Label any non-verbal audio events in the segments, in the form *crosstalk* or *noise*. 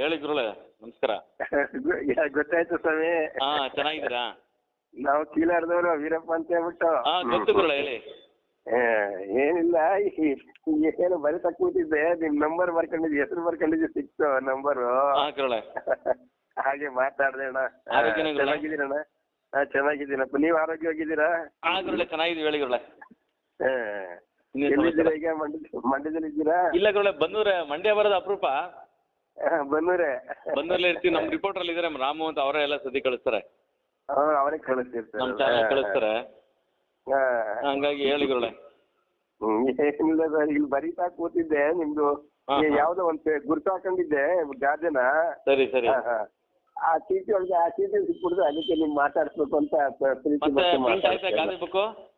ಹೇಳಿ ಗುರುಳೆ ನಮಸ್ಕಾರ. *laughs* ಗೊತ್ತಾಯ್ತು ಸ್ವಾಮಿ. ಹಾ ಚೆನ್ನಾಗಿದ್ದೀರಾ? ನಾವು ಕೀಲಾರ್ದವ್ರು ವೀರಪ್ಪ ಅಂತ ಹೇಳ್ಬಿಟ್ಟು. ಹಾ ಗೊತ್ತು ಗುರುಳೆ ಹೇಳಿ. ಏನಿಲ್ಲ ಏನು ಬರೀತಾ ಕೂತಿದ್ದೆ ನಿಮ್ ನಂಬರ್ ಬರ್ಕೊಂಡಿದ್ದೆ ಹೆಸರು ಬರ್ಕೊಂಡಿದ್ದೆ ಸಿಕ್ತು ನಂಬರು *laughs* ಹಾಗೆ ಮಾತಾಡ್ದೆ ಅಣ್ಣ? ಚೆನ್ನಾಗಿದ್ದೀರಣ್ಣ ಹಾ ಚೆನ್ನಾಗಿದ್ದೀನಪ್ಪ ನೀವ್ ಆರೋಗ್ಯವಾಗಿದ್ದೀರಾ? ಚೆನ್ನಾಗಿದ್ದೀವಿ ಹೇಳಿ ಗುರುಳೆ ಎಲ್ಲಿದ್ದೀರಾ? ಈಗ ಮಂಡ್ಯ ಮಂಡ್ಯದಲ್ಲಿ ಇದ್ದೀರಾ ಇಲ್ಲ ಗುರುಳೆ ಬಂದ್ರೆ ಮಂಡ್ಯ ಬರೋದು ಅಪರೂಪ. ಹಾ, ಬನ್ನೂರೇ. ಬಂದೂರಲ್ಲೇ ಇರ್ತೀವಿ. ನಮ್ ರಿಪೋರ್ಟರ್ ಅಲ್ಲಿ ಇದ್ದಾರೆ ರಾಮು ಅಂತ ಅವರೇ ಎಲ್ಲ ಸುದ್ದಿ ಕಳಿಸ್ತಾರೆ. ಹಾ ಅವರೇ ಕಳಿಸ್ತಿರ್ತಾರೆ. ಚಾನಲ್ ಕಳಿಸ್ತಾರೆ. ಹಾ. ಹಂಗಾಗಿ ಹೇಳಿ ಗುರುಳೆ ಹ್ಮ್, ಏನಿಲ್ಲ ಸರ್. ಇಲ್ಲಿ ಬರೀತಾ ಕೂತಿದ್ದೆ ನಿಮ್ದು. ಹಾ, ಹಾ. ಯಾವ್ದೋ ಒಂದ್ ಗುರ್ತು ಹಾಕೊಂಡಿದ್ದೆ ಗಾರ್ಜನ. ಸರಿ ಸರಿ. ಆ ಚೀಟಿ ಒಳಗೆ ಆ ಚೀಟಿ ಸಿಕ್ಬಿಡ್ತು ಅದಕ್ಕೆ ನಿಮ್ ಮಾತಾಡ್ಸ್ಬೇಕು ಅಂತ ಪ- ಪ್ರೀತಿ ಮತ್ತೆ ಮತ್ತೆ ಪ್ರಿಂಟ್ ಆಯ್ತಾ ಮಾತಾಡ್ಸ್ದೆ. ಗಾದೆ ಬುಕ್ಕು?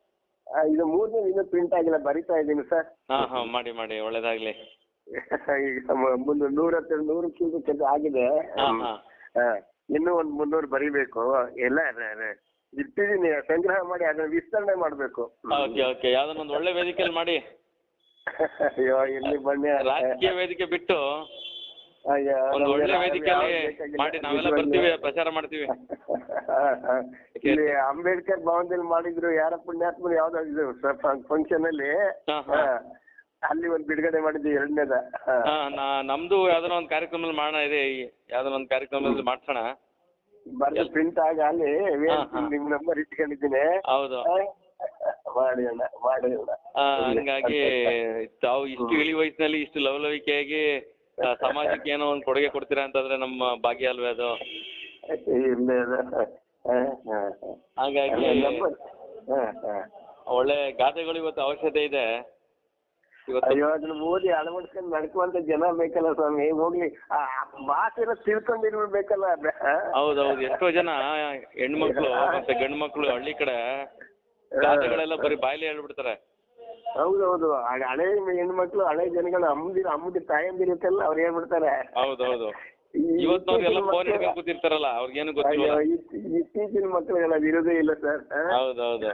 ಆ, ಇದು ಮೂರನೇ ಇನ್ನೂ ಪ್ರಿಂಟ್ ಆಗಿಲ್ಲ. ಬರಿತಾ ಇದ್ದೀನಿ ಸರ್. ಹಾ ಹಾ. ಮಾಡಿ ಮಾಡಿ. ಒಳ್ಳೇದಾಗ್ಲಿ. *laughs* ಈಗ ಮುನ್ನೂರು ನೂರ ನೂರು ನೂರು ಕೆಲಸ ಆಗಿದೆ. ಇನ್ನೂ ಒಂದ್ ಮುನ್ನೂರು ಬರಿಬೇಕು. ಎಲ್ಲ ಇಟ್ಟಿದ್ದೀನಿ ಸಂಗ್ರಹ ಮಾಡಿ ಅದನ್ನ ವಿಸ್ತರಣೆ ಮಾಡ್ಬೇಕು. Okay okay. ಒಳ್ಳೆ ವೇದಿಕೆ ಮಾಡಿ. *laughs* ಅಯ್ಯೋ ಇಲ್ಲಿ ಬನ್ನಿ. ರಾಜಕೀಯ ವೇದಿಕೆ ಬಿಟ್ಟು ಅಯ್ಯೋ, ಒಂದು ಒಳ್ಳೆ ವೇದಿಕೆಯಲ್ಲಿ ಮಾಡಿ ನಾವೆಲ್ಲ ಬರ್ತೀವಿ ಪ್ರಚಾರ ಮಾಡ್ತೀವಿ. *laughs* ಇಲ್ಲಿ ಅಂಬೇಡ್ಕರ್ ಭವನದಲ್ಲಿ ಮಾಡಿದ್ರು ಯಾರ ಪುಣ್ಯಾತ್ಮ ಯಾವ್ದೋ ಇದು ಫಂಕ್ಷನ್ ಅಲ್ಲಿ. ಅಲ್ಲಿ ಒಂದ್ ಬಿಡುಗಡೆ ಮಾಡಿದ್ವಿ ಎರಡನೇದ. ಹಾ. ನಾ ನಮ್ದು ಯಾವ್ದಾರ ಒಂದು ಕಾರ್ಯಕ್ರಮದಲ್ಲಿ ಮಾಡೋಣ ಇದೆ ಯಾವ್ದಾರ ಒಂದು ಕಾರ್ಯಕ್ರಮದಲ್ಲಿ ಮಾಡ್ಸೋಣ. ಬರ್ದು ಪ್ರಿಂಟ್ ಆಗ ಅಲ್ಲಿ ಹಾ, ಹಾ. ನಿಮ್ ನಂಬರ್ ಇಟ್ಕೊಂಡಿದ್ದೀನಿ. ಹೌದು. ಹಾ. ಮಾಡಿ ಅಣ್ಣ ಮಾಡಿ ಅಣ್ಣ. ಆ, ಹಂಗಾಗಿ ತಾವು ಇಷ್ಟು ಇಳಿ ವಯಸ್ಸಿನಲ್ಲಿ ಇಷ್ಟು ಲವಲವಿಕೆಯಾಗಿ ಆ, ಸಮಾಜಕ್ಕೆ ಏನೋ ಒಂದು ಕೊಡುಗೆ ಕೊಡ್ತೀರಾ ಅಂತಂದ್ರೆ ನಮ್ಮ ಭಾಗ್ಯ ಅಲ್ವೇ ಅದು. ಇಲ್ಲೇ. ಹಾಗಾಗಿ ನಂಬರ್ ಹಾ, ಹಾ. ಒಳ್ಳೆ ಗಾದೆಗಳು ಇವತ್ತು ಅವಶ್ಯಕತೆ ಇದೆ. ಅಯ್ಯೋ ಅದನ್ನ ಓದಿ ಅಳವಡಿಸ್ಕೊಂಡು ನಡ್ಕುವಂತ ಜನ ಬೇಕಲ್ಲ ಸ್ವಾಮಿ? ಹೋಗ್ಲಿ. ಆ ಭಾಷೆನ ತಿಳ್ಕೊಂಡಿರ್ಬೇಕಲ್ಲ ಹೌದೌದು. ಎಷ್ಟೋ ಜನ ಹೆಣ್ಮಕ್ಳು ಮತ್ತೆ ಗಂಡು ಮಕ್ಳು ಹಳ್ಳಿ ಕಡೆ ಗಾದೆಗಳೆಲ್ಲ ಬರೀ ಬಾಯ್ಲಿ ಹೇಳ್ಬಿಡ್ತಾರೆ. ಹೌದೌದು. ಹಳೆ ಹೆಣ್ಮಕ್ಳು ಹಳೆ ಜನಗಳು ಅಮ್ಮದಿರ ಅಮ್ಮದಿ ತಾಯಂದಿರುತ್ತಲ್ಲ ಅವ್ರು ಹೇಳ್ಬಿಡ್ತಾರೆ. ಹೌದೌದು. ಈ- ಇವತ್ತಿನವ್ರು ಎಲ್ಲ ಇತ್ತೀಚಿನ ಫೋನ್ ಹಿಡ್ಕೊಂಡು ಕೂತಿರ್ತಾರಲ್ಲ ಅವ್ರಿಗೇನು ಗೊತ್ತಿಲ್ಲ. ಇತ್- ಇತ್ತೀಚಿನ ಮಕ್ಕಳಿಗೆಲ್ಲ ವಿರೋಧ ಇಲ್ಲ ಸರ್. ಹೌದೌದು.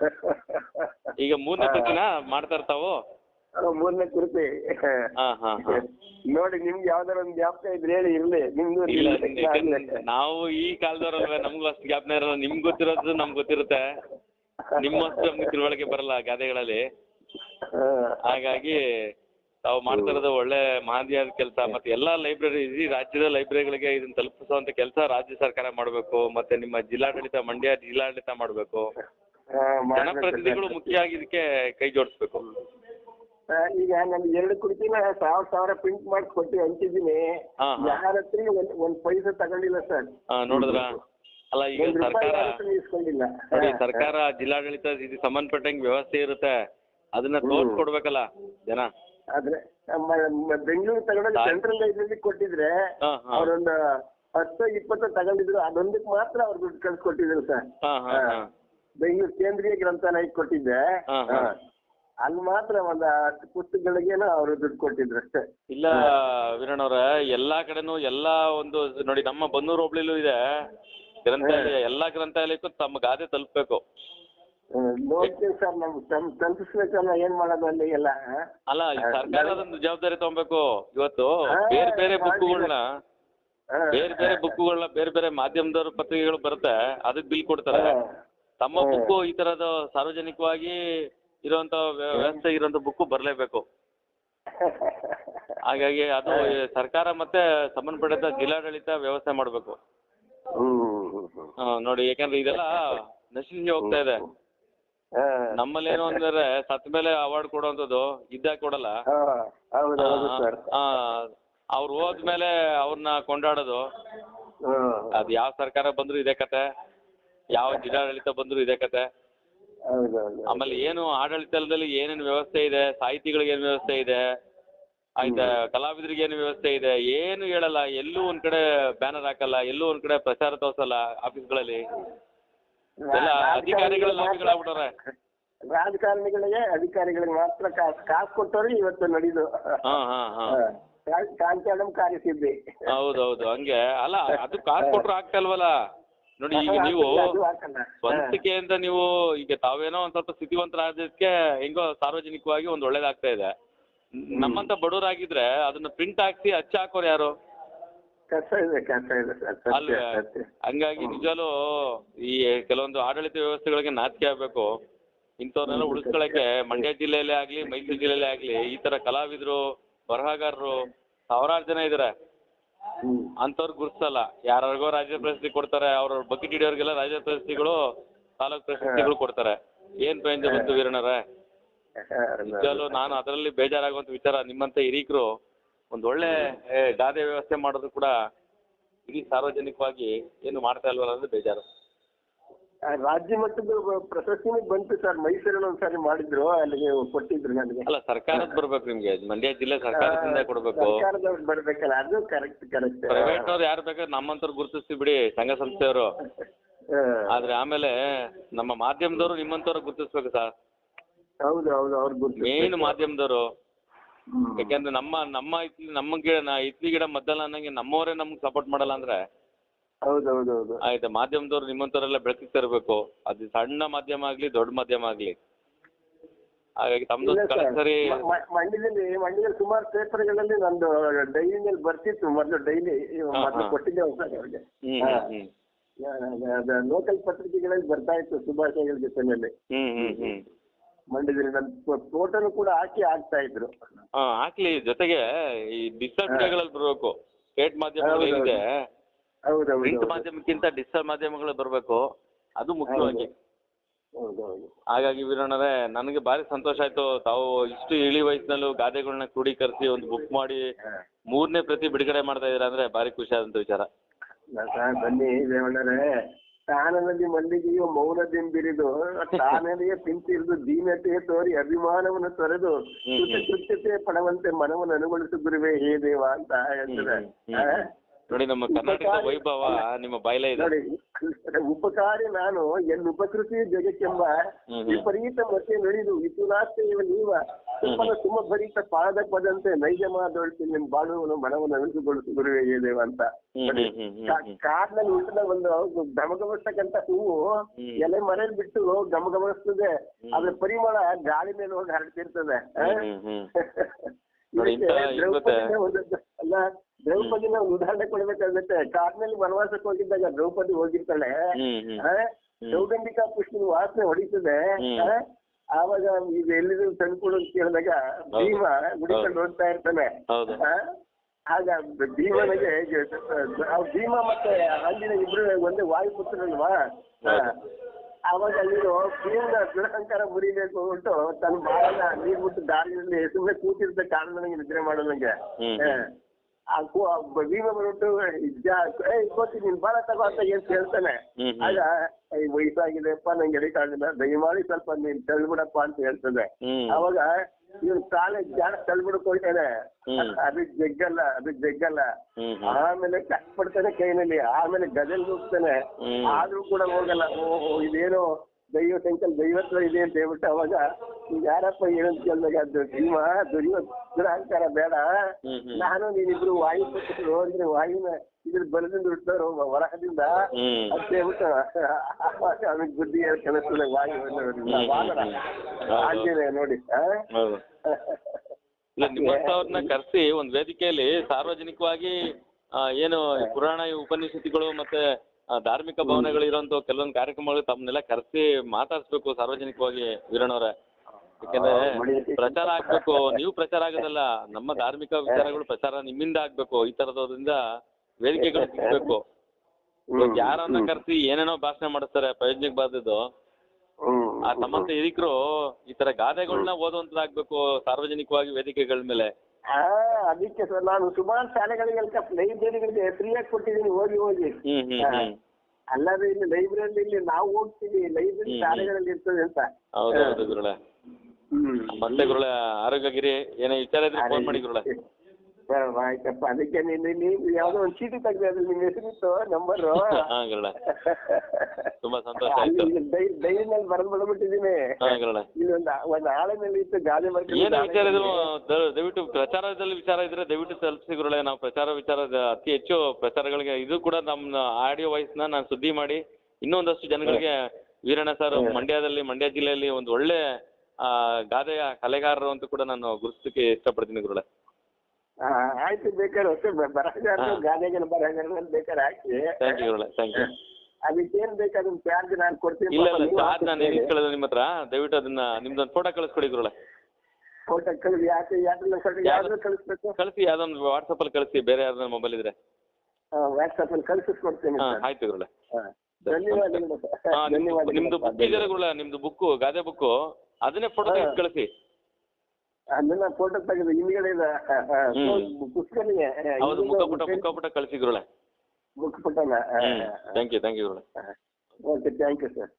ಈಗ ಮೂರನೇ ಸತಿನ ಮಾಡ್ತಾ ಇರ್ತಾವು? ಮೂರನೇ ಹಾ ನೋಡಿ ನಿಮ್ಗೆ ಯಾವ್ದಾರ ಒಂದ್ ಜ್ಞಾಪಕ ಇದ್ರೆ ಹೇಳಿ ಇರ್ಲಿ. ನಿಮ್ದು ಇಲ್ಲ ನಾವು ಈ ಕಾಲದವ್ರಲ್ವೇ ನಮ್ಗೂ ಅಷ್ಟು ಜ್ಞಾಪನ ಇರಲ್ಲ. ನಿಮ್ಗ್ ಗೊತ್ತಿರೋದು ನಮ್ಗ್ ಗೊತ್ತಿರುತ್ತೆ. ನಿಮ್ಮಷ್ಟು ನಮ್ಗೆ ತಿಳುವಳಿಕೆ ಬರಲ್ಲ ಗಾದೆಗಳಲ್ಲಿ. ಹಾಗಾಗಿ ತಾವು ಮಾಡ್ತಾ ಇರೋದು ಒಳ್ಳೆ ಮಹಾದಿಯಾದ ಕೆಲಸ. ಮತ್ತೆ ಎಲ್ಲಾ ಲೈಬ್ರರಿ ಇಡೀ ರಾಜ್ಯದ ಲೈಬ್ರರಿಗಳಿಗೆ ಇದನ್ನ ತಲುಪಿಸುವಂತ ಕೆಲಸ ರಾಜ್ಯ ಸರ್ಕಾರ ಮಾಡಬೇಕು. ಮತ್ತೆ ನಿಮ್ಮ ಜಿಲ್ಲಾಡಳಿತ ಮಂಡ್ಯ ಜಿಲ್ಲಾಡಳಿತ ಮಾಡಬೇಕು. ಜನಪ್ರತಿನಿಧಿಗಳು. ಮುಖ್ಯವಾಗಿ ಇದಕ್ಕೆ ಕೈ ಜೋಡಿಸ್ಬೇಕು. ಈಗ ನಮ್ಗೆ ಎರಡು ಕೃತಿನ ಸಾವಿರ ಸಾವಿರ ಪ್ರಿಂಟ್ ಮಾಡಿ ಕೊಟ್ಟು ಹಂಚಿದ್ದೀನಿ. ಹಾ, ಹಾ. ಯಾರ ಹತ್ರ ಒಂದ್ ಒಂದ್ ಪೈಸೆ ತಗೊಂಡಿಲ್ಲ ಸರ್ ಆ, ನೋಡಿದ್ರ? ಅಲ್ಲ ಈಗ ಒಂದ್ ರೂಪಾಯಿ ಸರ್ಕಾರ ಯಾರ ಹತ್ರ ಇಸ್ಕೊಂಡಿಲ್ಲ. ನೋಡಿ ಹಾ, ಸರ್ಕಾರ ಜಿಲ್ಲಾಡಳಿತ ಇದು ಸಂಬಂಧಪಟ್ಟಂಗೆ ವ್ಯವಸ್ಥೆ ಇರುತ್ತೆ. ಅದನ್ನ ತೋರ್ಸ್ಕೊಡ್ಬೇಕಲ್ಲ ಜನ? ಆದ್ರೆ ನಮ್ಮ ಬೆಂಗಳೂರು ತಗೊಂಡೋಗಿ ಸೆಂಟ್ರಲ್ ಲೈಬ್ರರಿ ಕೊಟ್ಟಿದ್ರೆ ಹಾ ಹಾ. ಅವ್ರೊಂದು ಹತ್ತು ಇಪ್ಪತ್ತು ತಗೊಂಡಿದ್ರು ಅದೊಂದಕ್ಕೆ ಮಾತ್ರ ಅವ್ರು ದುಡ್ಡು ಕಳ್ಸಿಕೊಟ್ಟಿದ್ರು ಸರ್ ಹಾ ಹಾ ಹಾ. ಬೆಂಗಳೂರು ಕೇಂದ್ರೀಯ ಗ್ರಂಥಾಲಯಕ್ಕೆ ಕೊಟ್ಟಿದ್ದೆ. ಹಾ, ಹಾ. ಹಾ. ಅಲ್ಲಿ ಮಾತ್ರ ಒಂದು ಹತ್ತು ಪುಸ್ತಕಗಳಿಗೇನೋ ಅವರು ದುಡ್ಡು ಕೊಟ್ಟಿದ್ರು ಅಷ್ಟೇ. ಇಲ್ಲ ವೀರಣ್ಣ ಅವ್ರೆ ಎಲ್ಲಾ ಕಡೆನೂ ಎಲ್ಲಾ ಒಂದು ನೋಡಿ ನಮ್ಮ ಬನ್ನೂರು ಹೋಬಳಿಲೂ ಇದೆ. ಗ್ರಂಥಾಲಯ ಎಲ್ಲಾ ಗ್ರಂಥಾಲಯಕ್ಕೂ ತಮ್ಮ ಗಾದೆ ತಲುಪಬೇಕು. ಹ್ಮ್, ಸರ್ ನಮ್ ತಮ್ ತಲುಪಿಸ್ಬೇಕಲ್ಲ ಏನ್ ಮಾಡೋದು ಅಲ್ಲಿ ಎಲ್ಲ ಹಾ? ಅಲ್ಲ ಈ ಸರ್ಕಾರ ಜವಾಬ್ದಾರಿ ತಗೊಬೇಕು. ಇವತ್ತು ಬೇರೆ ಬೇರೆ ಬುಕ್ಗಳನ್ನ. ಬೇರೆ ಬೇರೆ ಬುಕ್ಗಳನ್ನ ಬೇರೆ ಬೇರೆ ಮಾಧ್ಯಮದವ್ರ ಪತ್ರಿಕೆಗಳು ಬರುತ್ತೆ ಅದಕ್ಕೆ ಬಿಲ್ ಕೊಡ್ತಾರೆ. ತಮ್ಮ ಬುಕ್ ಬುಕ್ಕು ಈ ತರದ ಸಾರ್ವಜನಿಕವಾಗಿ ಇರುವಂತ ವ್ಯವಸ್ಥೆ ಇರುವಂತ ಬುಕ್ ಬರಲೇಬೇಕು. ಹಾಗಾಗಿ ಅದು ಸರ್ಕಾರ ಮತ್ತೆ ಸಂಬಂಧಪಟ್ಟ ಜಿಲ್ಲಾಡಳಿತ ವ್ಯವಸ್ಥೆ ಮಾಡಬೇಕು. ನೋಡಿ ಯಾಕಂದ್ರೆ ಇದೆಲ್ಲ ನಶಿಸಿ ಹೋಗ್ತಾ ಇದೆ. ನಮ್ಮಲ್ಲಿ ಏನು ಅಂದ್ರೆ ಸತ್ ಮೇಲೆ ಅವಾರ್ಡ್ ಕೊಡುವಂತದ್ದು ಇದ್ದಾಗ ಕೊಡಲ್ಲ. ಅವ್ರು ಹೋದ್ಮೇಲೆ ಅವ್ರನ್ನ ಕೊಂಡಾಡೋದು. ಅದ್ ಅದು ಯಾವ ಸರ್ಕಾರ ಬಂದ್ರು ಇದೆ ಕತೆ. ಯಾವ ಜಿಲ್ಲಾಡಳಿತ ಬಂದ್ರು ಇದೆ ಕತೆ. ಆಮೇಲೆ ಏನು ಆಡಳಿತದಲ್ಲಿ ಏನೇನು ವ್ಯವಸ್ಥೆ ಇದೆ ಸಾಹಿತಿಗಳಿಗೆ ಏನು ವ್ಯವಸ್ಥೆ ಇದೆ ಆಯ್ತಾ ಕಲಾವಿದರಿಗೆ ಏನು ವ್ಯವಸ್ಥೆ ಇದೆ ಏನು ಹೇಳಲ್ಲ ಎಲ್ಲೂ ಒಂದ್ ಕಡೆ ಬ್ಯಾನರ್ ಹಾಕಲ್ಲ ಎಲ್ಲೂ ಒಂದ್ ಕಡೆ ಪ್ರಚಾರ ತೋರ್ಸಲ್ಲ ಆಫೀಸ್ಗಳಲ್ಲಿ. ಎಲ್ಲ ಅಧಿಕಾರಿಗಳ ರಾಜಕಾರಣಿಗಳಿಗೆ ಅಧಿಕಾರಿಗಳಿಗೆ ಮಾತ್ರ ಕಾಸು ಕಾಸು ಕೊಟ್ಟವ್ರು ಇವತ್ತು ನಡೀದು. ಹಾ ಹಾ ಹಾ. ಕಾರ್ಯಸಿದ್ಧಿ ಹೌದೌದು ಹಂಗೆ. ಅಲ್ಲ ಅದು ಕಾಸು ಕೊಟ್ರು ಆಗ್ತಲ್ವಲ್ಲ ನೋಡಿ ಈಗ ನೀವು. ಸ್ವಂತಿಕೆ ಅಂತ ನೀವು ಈಗ ತಾವೇನೋ ಒಂದ್ ಸ್ವಲ್ಪ ಸ್ಥಿತಿವಂತರಾದಕ್ಕೆ ಹೆಂಗೋ ಸಾರ್ವಜನಿಕವಾಗಿ ಒಂದ್ ಒಳ್ಳೇದಾಗ್ತಾ ಇದೆ. ನಮ್ಮಂತ ಬಡವರಾಗಿದ್ರೆ ಅದನ್ನ ಪ್ರಿಂಟ್ ಹಾಕ್ಸಿ ಅಚ್ಚ ಹಾಕೋರು ಯಾರು? ಹಂಗಾಗಿ ನಿಜಾಲು ಈ ಕೆಲವೊಂದು ಆಡಳಿತ ವ್ಯವಸ್ಥೆಗಳಿಗೆ ನಾಚಿಕೆ ಆಗ್ಬೇಕು. ಇಂಥವ್ರನ್ನೆಲ್ಲ ಉಳಿಸ್ಕೊಳಕ್ಕೆ ಮಂಡ್ಯ ಜಿಲ್ಲೆಯಲ್ಲೇ ಆಗ್ಲಿ ಮೈಸೂರು ಜಿಲ್ಲೆಯಲ್ಲೇ ಆಗ್ಲಿ ಈ ತರ ಕಲಾವಿದರು ಬರಹಗಾರರು ಸಾವಿರಾರು ಜನ ಇದಾರೆ. ಅಂಥವ್ರು ಗುರುತಿಸಲ್ಲ ಯಾರ್ಯಾರಿಗೋ ರಾಜ್ಯ ಪ್ರಶಸ್ತಿ ಕೊಡ್ತಾರೆ ಅವ್ರ ಬಕೆಟ್ ಹಿಡಿಯೋರಿಗೆಲ್ಲ ರಾಜ್ಯ ಪ್ರಶಸ್ತಿಗಳು ತಾಲೂಕ್ ಪ್ರಶಸ್ತಿಗಳು ಕೊಡ್ತಾರೆ. ಏನ್ ಪ್ರಯೋಜನ ಬಂತು ವೀರಣ್ಣರ? ನಿಜವಾಗ್ಲೂ ನಾನು ಅದರಲ್ಲಿ ಬೇಜಾರಾಗುವಂತ ವಿಚಾರ ನಿಮ್ಮಂತ ಹಿರೀಕರು ಒಂದ್ ಒಳ್ಳೆ ಗಾದೆ ವ್ಯವಸ್ಥೆ ಮಾಡೋದು ಕೂಡ ಇಡೀ ಸಾರ್ವಜನಿಕವಾಗಿ ಏನು ಮಾಡ್ತಾ ಇಲ್ವಲ್ಲ ಅಂದ್ರೆ ಬೇಜಾರು. ರಾಜ್ಯ ಮಟ್ಟದ ಪ್ರಶಸ್ತಿ ಪ್ರಶಸ್ತಿನೂ ಬಂತು ಸರ್. ಮೈಸೂರಲ್ಲಿ ಒಂದ್ಸಾರಿ ಮಾಡಿದ್ರು ಅಲ್ಲಿಗೆ ಕೊಟ್ಟಿದ್ರು ನನಗೆ. ಅಲ್ಲ ಸರ್ಕಾರದ್ ಬರ್ಬೇಕು ನಿಮ್ಗೆ. ಮಂಡ್ಯ ಜಿಲ್ಲೆ ಸರ್ಕಾರದಿಂದ ಕೊಡ್ಬೇಕು. ಸರ್ಕಾರದವ್ರು ಬರ್ಬೇಕಲ್ಲ ಅದು ಕರೆಕ್ಟ್ ಕರೆಕ್ಟ್ ಪ್ರೈವೇಟ್ನವ್ರು ಯಾರು ಬೇಕಾದ್ರೆ ನಮ್ಮಂತವ್ರು ಗುರುತಿಸ್ತೀವಿ ಬಿಡಿ ಸಂಘ ಸಂಸ್ಥೆಯವರು. ಆದ್ರೆ ಆಮೇಲೆ ನಮ್ಮ ಮಾಧ್ಯಮದವರು ನಿಮ್ಮಂತವ್ರು ಗುರುತಿಸ್ಬೇಕು ಸರ್. ಹೌದು ಹೌದು ಅವ್ರು ಗುರ್ತು ಮೇನ್ ಮಾಧ್ಯಮದವರು. ಯಾಕಂದ್ರೆ ನಮ್ಮ ನಮ್ಮ ಇತ್ಲಿ ನಮ್ಮ ಗಿಡ ಇತ್ಲಿ ಗಿಡ ಮದ್ದಲ್ಲ ಅನ್ನಂಗೆ ನಮ್ಮವರೇ ನಮ್ಗೆ ಸಪೋರ್ಟ್ ಮಾಡಲ್ಲ ಅಂದ್ರೆ ಹೌದು ಹೌದು ಹೌದು ಆಯ್ತಾ ಮಾಧ್ಯಮದವ್ರು ನಿಮ್ಮಂತವರೆಲ್ಲ ಬೆಳಕಿಗೆ ತರಬೇಕು. ಅದು ಸಣ್ಣ ಮಾಧ್ಯಮ ಆಗ್ಲಿ ದೊಡ್ಡ ಮಾಧ್ಯಮ ಆಗ್ಲಿ. ಹಾಗಾಗಿ ತಮ್ದು ಇಲ್ಲ ಸರ್. ಸರಿ ಮ- ಮ- ಮಂಡ್ಯದಲ್ಲಿ ಮಂಡ್ಯದಲ್ಲಿ ಸುಮಾರು ಪೇಪರ್ಗಳಲ್ಲಿ ನಂದು ಡೈಲಿ ಮೇಲೆ ಬರ್ತಿತ್ತು ಮೊದಲು ಡೈಲಿ ಹಾ, ಮೊದಲು ಹಾ. ಕೊಟ್ಟಿದ್ದೆ ಅವ್ರಿಗೆ. ಹ್ಮ್ ಹಾ. ಹ್ಮ್ ಲೋಕಲ್ ಪತ್ರಿಕೆಗಳಲ್ಲಿ ಬರ್ತಾ ಇತ್ತು ಶುಭಾಶಯಗಳ ಜೊತೆನಲ್ಲಿ ಹ್ಮ್ ಹ್ಮ್ ಹ್ಮ್. ಮಂಡ್ಯದಲ್ಲಿ ನನ್ನ ಫೋಟೋನು ಕೂಡ ಹಾಕಿ ಹಾಕ್ತಾ ಇದ್ರು. ಹಾ ಹಾಕ್ಲಿ ಜೊತೆಗೆ ಈ ಮೀಡಿಯಾಗಳಲ್ಲಿ ಬರಬೇಕು. ಸ್ಟೇಟ್ ಮಾಧ್ಯಮಗಳು ಹೌದು, ಏನಿದೆ ಪ್ರಿಂಟ್ ಮಾಧ್ಯಮಕ್ಕಿಂತ ಡಿಜಿಟಲ್ ಮಾಧ್ಯಮಗಳು ಬರಬೇಕು ಅದು ಮುಖ್ಯವಾಗಿ. ಹೌದೌದು ಹೌದು ಹಾಗಾಗಿ ವೀರಣ್ಣರೇ ನನಗೆ ಭಾರಿ ಸಂತೋಷ ಆಯ್ತು. ತಾವು ಇಷ್ಟು ಇಳಿ ವಯಸ್ಸಿನಲ್ಲೂ ಗಾದೆಗಳನ್ನ ಕ್ರೋಢೀಕರಿಸಿ ಒಂದು ಬುಕ್ ಮಾಡಿ. ಮೂರನೇ ಪ್ರತಿ ಬಿಡುಗಡೆ ಮಾಡ್ತಾ ಇದ್ದೀರಾ ಅಂದ್ರೆ ಭಾರಿ ಖುಷಿ ಆದಂತ ವಿಚಾರ. ಬನ್ನಿ ದೇವಣ್ಣರೇ ತಾನದಲ್ಲಿ ಮಲ್ಲಿಗೆಯು ಮೌನದಿಂಬಿರಿದು ತಾನಲ್ಲಿಯೇ ಪಿಂತಿರಿದು ದೀನತೆಯ ತೋರಿ ಅಭಿಮಾನವನ್ನು ತೊರೆದು ಕೃತ್ಯತೆ ಪಡವಂತೆ ಮನವನ್ನು ಅನುಗೊಳಿಸು ಗುರುವೇ ಹೇ ದೇವ ಅಂತ ಹೇಳ್ತಾರೆ. ನೋಡಿ ನಮ್ಮ ಕರ್ನಾಟಕದ ವೈಭವ ನಿಮ್ಮ ಬಾಯ್ಲೇ ಇದೆ. ನೋಡಿ ಉಪಕಾರಿ ನಾನು ಎನ್ ಉಪಕೃತಿ ಜಗಕ್ಕೆಂಬ. ವಿಪರೀತ ಮತ್ತೆ ನುಡಿದು ವಿಪುಲಾಸ್ತೆಯು ನೀವ ಸುಮ್ಮನ ಸುಮಭರಿತ ಪಾದ ಪದಂತೆ ನೈಜ ಮಾತಾಡ್ತಿ ನಿಮ್ ಬಾಳುವನು ಮನವನ್ನು ಅನಿಸಿಕೊಳ್ಳುತ್ತೆ ಗುರುವೇ ದೇವ ಅಂತ. ಕಾಡ್ನಲ್ಲಿ ಉಂಟದ ಒಂದು ಗಮಗಮಿಸ್ತಕ್ಕಂತ ಹೂವು ಎಲೆ ಮನೇಲಿ ಬಿಟ್ಟು ಗಮಗಮಿಸ್ತದೆ ಅದ್ರ ಪರಿಮಳ ಗಾಳಿ ಮೇಲೆ ಹೋಗಿ ಹರಡ್ತಿರ್ತದೆ. ಅಲ್ಲ ದ್ರೌಪದಿನ ಒಂದು ಉದಾಹರಣೆ ಕೊಡ್ಬೇಕಾಗುತ್ತೆ. ಕಾರ್ನಲ್ಲಿ ವನವಾಸಕ್ಕೆ ಹೋಗಿದ್ದಾಗ ದ್ರೌಪದಿ ಹೋಗಿರ್ತಾಳೆ? ಸೌಗಂಧಿಕಾ ಪುಷ್ಪದ ವಾಸನೆ ಹೊಡಿತದೆ? ಆವಾಗ ಇದು ಎಲ್ಲಿದ್ರು ತಂದ್ಕೊಡು ಅಂತ ಕೇಳಿದಾಗ ಭೀಮ ಹುಡುಕೊಂಡು ಹೋಗ್ತಾ ಇರ್ತಾನೆ. ಆಗ ಭೀಮನಿಗೆ ಭೀಮ ಮತ್ತೆ ಅಲ್ಲಿನ ಇಬ್ರು ಒಂದೇ ವಾಯುಪುತ್ರಲ್ವಾ. ಆವಾಗ ಅಲ್ಲಿರೋ ಭೀಮನ ದುರಹಂಕಾರ ಮುರಿಬೇಕು ಅಂದ್ಬಿಟ್ಟು ತನ್ನ ಬಾಳನ್ನ ನೀರ್ ಬಿಟ್ಟು ದಾರಿಯಲ್ಲಿ ಸುಮ್ಮನೆ ಕೂತಿರ್ತ ಕಾರಣ ನನಗೆ ನಿದ್ರೆ ಮಾಡೋದಂಗೆ ಬಂದ್ಬಿಟ್ಟು ಏ ಕೋತಿ ನೀನ್ ಬಾಳ ತಗೋ ಅಂತ ಏನ್ ಹೇಳ್ತಾನೆ. ಆಗ ವಯಸ್ಸಾಗಿದೆಪ್ಪ ನಂಗೆ ಎಡಿಕಾಗಿಲ್ಲ ದಯಮಾಡಿ ಸ್ವಲ್ಪ ನೀನ್ ತಳ್ಬಿಡಪ್ಪ ಅಂತ ಹೇಳ್ತದೆ. ಅವಾಗ ಇವ್ರು ಕಾಲೇ ಜಾಣ ತಳ್ಬಿಡ್ಕೊಳ್ತಾನೆ. ಅದು ಜಗ್ಗಲ್ಲ ಅದು ಜಗ್ಗಲ್ಲ. ಆಮೇಲೆ ಕಟ್ ಕಟ್ಬಿಡ್ತಾನೆ ಕೈನಲ್ಲಿ ಆಮೇಲೆ ಗದಲ್ ಹೋಗ್ತಾನೆ ಆದ್ರೂ ಕೂಡ ಹೋಗಲ್ಲ. ಓಹೋ ಇದೇನೋ ದೈವ ಸಂಕಲ್ಪ ದೈವತ್ವ ಇದೆ ಅಂತ ಹೇಳ್ಬಿಟ್ಟು ಅವಾಗ ನೀವ್ ಯಾರಪ್ಪ ಏನಂತ ಕೇಳಿದಾಗ ಅದು ಭೀಮ ದುರ್ಯೋ ದುರಹಂಕಾರ ಬೇಡ. ನಾನು ನೀನಿಬ್ರು ವಾಯು ಪುತ್ರರು ಅಂದ್ರೆ ವಾಯುನ ಇದ್ರ ಬಲದಿಂದ ಹುಡ್ತಾರೋ ವರಹದಿಂದ. ಅಂತ ಹೇಳ್ಬಿಟ್ಟು ಅವನಿಗೆ ಬುದ್ಧಿ ಕೆಲಸ ವಾಯು ಆಂಜನೇಯ ನೋಡಿ. *laughs* ಅವ್ರನ್ನ ಕರೆಸಿ ಒಂದು ವೇದಿಕೆಯಲ್ಲಿ ಸಾರ್ವಜನಿಕವಾಗಿ ಏನು ಪುರಾಣ ಉಪನಿಷತ್ತುಗಳು ಮತ್ತೆ ಧಾರ್ಮಿಕ ಭಾವನೆಗಳು ಇರೋಂಥ ಕೆಲವೊಂದು ಕಾರ್ಯಕ್ರಮಗಳು ತಮ್ಮನ್ನೆಲ್ಲ ಕರೆಸಿ ಮಾತಾಡಿಸ್ಬೇಕು ಸಾರ್ವಜನಿಕವಾಗಿ ವೀರಣ್ಣವ್ರೆ. ಯಾಕಂದ್ರೆ ಪ್ರಚಾರ *laughs* ಆಗ್ಬೇಕು ನೀವು ಪ್ರಚಾರ ಆಗೋದಲ್ಲ ನಮ್ಮ ಧಾರ್ಮಿಕ *laughs* ವಿಚಾರಗಳು ಪ್ರಚಾರ ನಿಮ್ಮಿಂದ ಆಗ್ಬೇಕು ಈ ತರದ್ರಿಂದ ವೇದಿಕೆಗಳು *laughs* ಸಿಗ್ಬೇಕು. ಇವಾಗ ಯಾರನ್ನ ಕರೆಸಿ ಏನೇನೋ ಭಾಷಣ ಮಾಡಿಸ್ತಾರೆ ಪ್ರಯೋಜನಕ್ಕೆ ಬಾರ್ದಿದ್ದು ಆ ಸಮಸ್ಯೆ ಹಿರಿಕರು ಈ ತರ ಗಾದೆಗಳನ್ನ ಓದುವಂತದಾಗ್ಬೇಕು ಸಾರ್ವಜನಿಕವಾಗಿ ವೇದಿಕೆಗಳ ಮೇಲೆ. ಆ ಅದಕ್ಕೆ ಸರ್ ನಾನು ಸುಮಾರು ಶಾಲೆಗಳಿಗೆಲ್ಲ ಲೈಬ್ರರಿಗಳಿಗೆ ಫ್ರೀಯಾಗಿ ಕೊಟ್ಟಿದ್ದೀನಿ ಹೋಗಿ ಹೋಗಿ ಅಲ್ಲದೆ ಇಲ್ಲಿ ಲೈಬ್ರರಿ ಇಲ್ಲಿ ನಾವು ಹೋಗ್ತೀವಿ ಲೈಬ್ರರಿ ಶಾಲೆಗಳಲ್ಲಿ ಇರ್ತದೆ ಅಂತ. ಹೌದು ಹೌದು ಗುರುಳೆ ಮತ್ತೆ ಗುರುಳೆ ಆರೋಗ್ಯಗಿರಿ ಏನೋ ವಿಚಾರ ಇದ್ರೆ ಫೋನ್ ಮಾಡಿ ಗುರುಳೆ ಆಯ್ತಪ್ಪ ಅದಕ್ಕೆ ನೀನು ನೀವು ಯಾವ್ದೋ ಒಂದು ಚೀಟಿ ತೆಗ್ದೆ ಅದ್ರಲ್ಲಿ ನಿಮ್ ಹೆಸರಿತ್ತು ನಂಬರು ಹಾ ತುಂಬಾ ಸಂತೋಷ ಆಯ್ತು. ಡೈರಿನಲ್ಲಿ ಬರೆದು ಬಂದ್ಬಿಟ್ಟಿದ್ದೀನಿ ಹಾ ಒಂದು ಆಳೆನಲ್ಲಿ ಇತ್ತು ಗಾದೆ ಏನೇ ವಿಚಾರ ಇದ್ರು ಗಾದೆ- ದ- ದಯವಿಟ್ಟು ಪ್ರಚಾರದಲ್ಲಿ ವಿಚಾರ ಇದ್ರೆ ದಯವಿಟ್ಟು ತಲುಪಿಸಿ ಗುರುಳೆ ನಾವು ಪ್ರಚಾರ ವಿಚಾರ ಅತಿ ಹೆಚ್ಚು ಪ್ರಚಾರಗಳಿಗೆ ಇದು ಕೂಡ ನಮ್ಮ ಆಡಿಯೋ ನ ನಾನು ಸುದ್ದಿ ಮಾಡಿ. ಇನ್ನೊಂದಷ್ಟು ಜನಗಳಿಗೆ ವೀರಣ್ಣ ಸರ್ ಮಂಡ್ಯದಲ್ಲಿ ಮಂಡ್ಯ ಜಿಲ್ಲೆಯಲ್ಲಿ ಒಂದು ಒಳ್ಳೆ ಆ, ಗಾದೆಯ ಕಲೆಗಾರರು ಅಂತ ಕೂಡ ನಾನು ಗುರುತಿಸಕ್ಕೆ ಇಷ್ಟಪಡ್ತೀನಿ ಗುರುಳೆ ಆ, ಆಯ್ತು ಬೇಕಾದ್ರೆ ಹೊಸ ಬರಗಾರ ಗಾದೆಗಳ ಅಂತ ಬೇಕಾದ್ರೆ ಹಾಕಿ. ಥ್ಯಾಂಕ್ ಯು ಥ್ಯಾಂಕ್ ಯು ಅದಕ್ಕೇನ್ ಬೇಕಾದ್ರೆ ಚಾರ್ಜ್ ನಾನು ಕೊಡ್ತೀನಿ. ಇಲ್ಲ ಇಲ್ಲ ಚಾರ್ಜ್ ನಾನು ಏನಿಗೆ ಕೇಳಿದೆ ನಿಮ್ಮ ಹತ್ರ? ದಯವಿಟ್ಟು ಅದನ್ನ ನಿಮ್ದೊಂದು ಫೋಟೋ ಕಳಿಸ್ಕೊಡಿ ಗುರುಗಳೇ ಫೋಟೋ ಕಳಿಸಿ ಯಾಕೆ ಯಾರನ್ನ ಕಳಿಸಿ ಯಾವ್ದು ಕಳಿಸ್ಬೇಕು? ಕಳಿಸಿ ಯಾವ್ದೊಂದು ವಾಟ್ಸಪ್ಪಲ್ಲಿ ಕಳಿಸಿ ಬೇರೆ ಯಾರನ್ನ ಮೊಬೈಲ್ ಇದ್ರೆ. ವಾಟ್ಸಪ್ ಅಲ್ಲಿ ಕಳಿಸ್ಕೊಡ್ತೀನಿ ಹಾಂ ಆಯ್ತು ಗುರುಗಳೇ ಹಾ. ಧನ್ಯವಾದಗಳು ಸರ್. ಹಾ, ನಿಮ್ದು. ಬುಕ್ ಇದೆಯಲ್ಲ ಗುರುಗಳೇ ನಿಮ್ದು ಬುಕ್ಕು ಗಾದೆ ಬುಕ್ಕು ಅದನ್ನೇ ಫೋಟೋ ಕಳಿಸಿ. ಅದನ್ನ ಫೋಟೋ ತೆಗೆದು ಹಿಂದ್ಗಡೆ ಇದೆ, ಆ, ಆ, ಹ್ಮ್. ಪುಸ್ತಕನಿಗೆ ಆ, ಹೌದು ಹಿಂದ್ಗಡೆ ಮುಖಪುಟ ಮುಖಪುಟ ಕಳಿಸಿ ಗುರುಗಳೇ ಮುಖ ಪುಟನ hmm thank you thank you ಗುರುಗಳೇ ಓಕೆ ಥ್ಯಾಂಕ್ ಯು ಸರ್